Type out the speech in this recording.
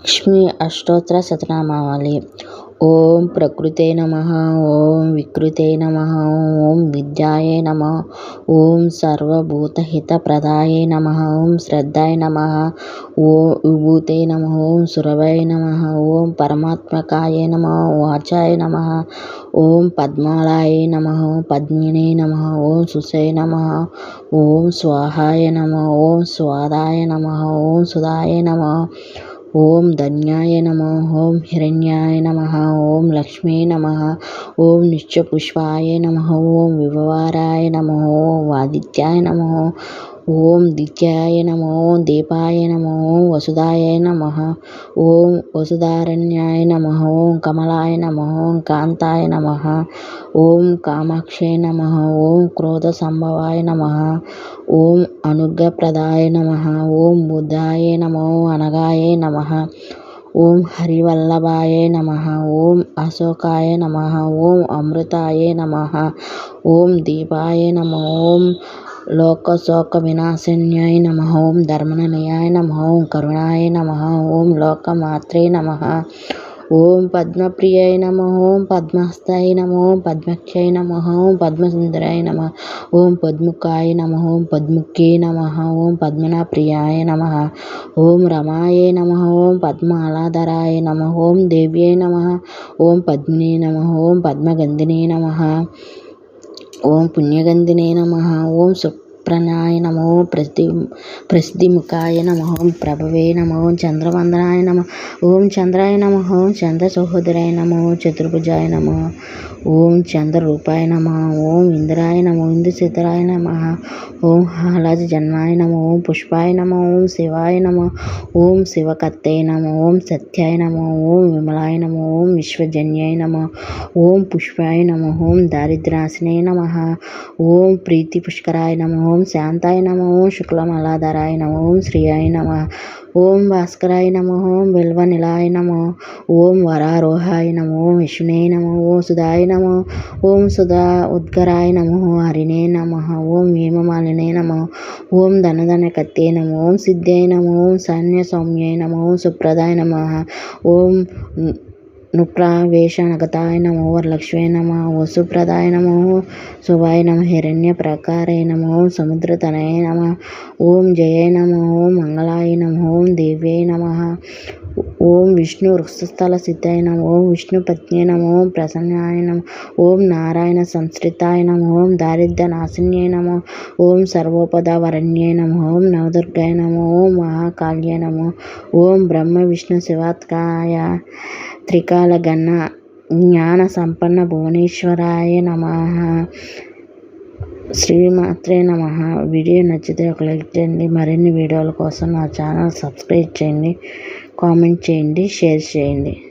లక్ష్మీ అష్టోత్తర శతనామావళి ఓం ప్రకృతే నమ ఓం వికృతే నమ ఓం విద్యాయే నమ ఓం సర్వభూతహిత ప్రదాయ నమ ఓం శ్రద్ధాయ నమ ఓం విభూతే నమ ఓం సురవై నమ ఓం పరమాత్మకాయ నమ వాచాయ నమ ఓం పద్మాలాయ నమ పద్మినే నమ ఓం సుసే నమ ఓం స్వాహాయ నమ ఓం స్వాదాయ నమ ఓం సుధాయ నమ ఓం ధన్యాయ నమ ఓం హిరణ్యాయ నమ ఓం లక్ష్మీ నమ ఓం నిత్యపుష్పాయ నమ ఓం విభవారాయ నమ ఓం ఆదిత్యాయ నమ ఓం దిత్యాయ నమో దీపాయ నమో వసుధాయ వసుదాయ నమ ఓం వసుధారణ్యాయ నమ ఓం కమలాయ నమ ఓం కాంతాయ నమ ఓం కామాక్షే నమ ఓం క్రోధ సంభవాయ నమ ఓం అనుగ్రహప్రదాయ నమ ఓం బుద్ధాయ నమో అనగాయ నమ ఓం హరివల్లభాయ నమ ఓం అశోకాయ నమ ఓం అమృతాయ నమ ఓం దీపాయ నమ ఓం లోకశోక వినాశన్యాయ నమ ఓం ధర్మనిలయాయ నమ ఓం కరుణాయ నమ ఓం లోకమాత్రే నమ ఓం పద్మప్రియాయ నమ ఓం పద్మహస్తాయ నమ ఓం పద్మక్షయ నమ ఓం పద్మసుందరాయ నమ ఓం పద్ముఖాయ నమ ఓం పద్ముఖ్యే నమ ఓం పద్మనాప్రియాయ నమ ఓం రమాయ నమ ఓం పద్మాలాధరాయ నమ ఓం దేవ్యై నమ ఓం పద్మినే నమ ఓం పద్మగంధినే నమ ఓం పుణ్యగంధినే నమ ఓం సుప్రణాయ నమో ప్రతి ప్రసిద్ధిముఖాయ నమ ఓం ప్రభవే నమ ఓం చంద్రవందనాయ నమ ఓం చంద్రాయ నమ ఓం చంద్ర సహోదరాయ నమ చతుర్భుజాయ నమ ఓం చంద్రరూపాయ నమ ఓం ఇంద్రాయ నమ ఇంద్రసిద్ధరాయ నమ ఓం హాలాజ జన్మాయ నమ ఓం పుష్పాయ నమ ఓం శివాయ నమ ఓం శివకత్తే నమ ఓం సత్యాయ నమ ఓం విమలాయ నమ ఓం విశ్వజన్యాయ నమ ఓం పుష్పాయ నమ ఓం దారిద్రాసినే నమ ఓం ప్రీతి పుష్కరాయ నమ ఓం ఓం శాంతాయ నమ ఓం శుక్లమలాధరాయ నమ ఓం శ్రీయాయ నమ. ఓం భాస్కరాయ నమ ఓం బిల్వనిలాయ నమ. ఓం వరారోహాయ నమ ఓం విష్ణునే నమ ఓం సుధాయ నమ. ఓం సుధా ఉద్గరాయ నమ హరినే నమ. ఓం హేమమాలినే నమ. ఓం ధనధన కత్తే నమ. ఓం సిద్ధ్యాయ నమ. ఓం సైన్య సౌమ్యాయ నమ. ఓం సుప్రదాయ నమ. ఓం నుప్రావేశనగతాయ నమో వరలక్ష్మీ నమ వసుప్రదాయ నమో శుభాయ నమ హిరణ్య ప్రకారాయ నమో సముద్రతనయ నమ ఓం జయ నమ ఓం మంగళాయ నమ ఓం దేవ్యై ఓం విష్ణు వృక్షస్థల సిద్ధాయ నమ. ఓం విష్ణు పత్ని నమ. ఓం ప్రసన్నాయ నమ. ఓం నారాయణ సంశ్రితాయ నమ. ఓం దారిద్ర నాశన్యై నమ. ఓం సర్వోపద నమ. ఓం నవదుర్గాయ నమ. ఓం మహాకాళ్య నమ. ఓం బ్రహ్మ విష్ణు శివాత్కాయ త్రికాల గణ జ్ఞాన సంపన్న భువనేశ్వరాయ నమ. శ్రీమాత్రే నమ. వీడియో నచ్చితే ఒక లైక్ చేయండి. మరిన్ని వీడియోల కోసం నా ఛానల్ సబ్స్క్రైబ్ చేయండి. కామెంట్ చేయండి. షేర్ చేయండి.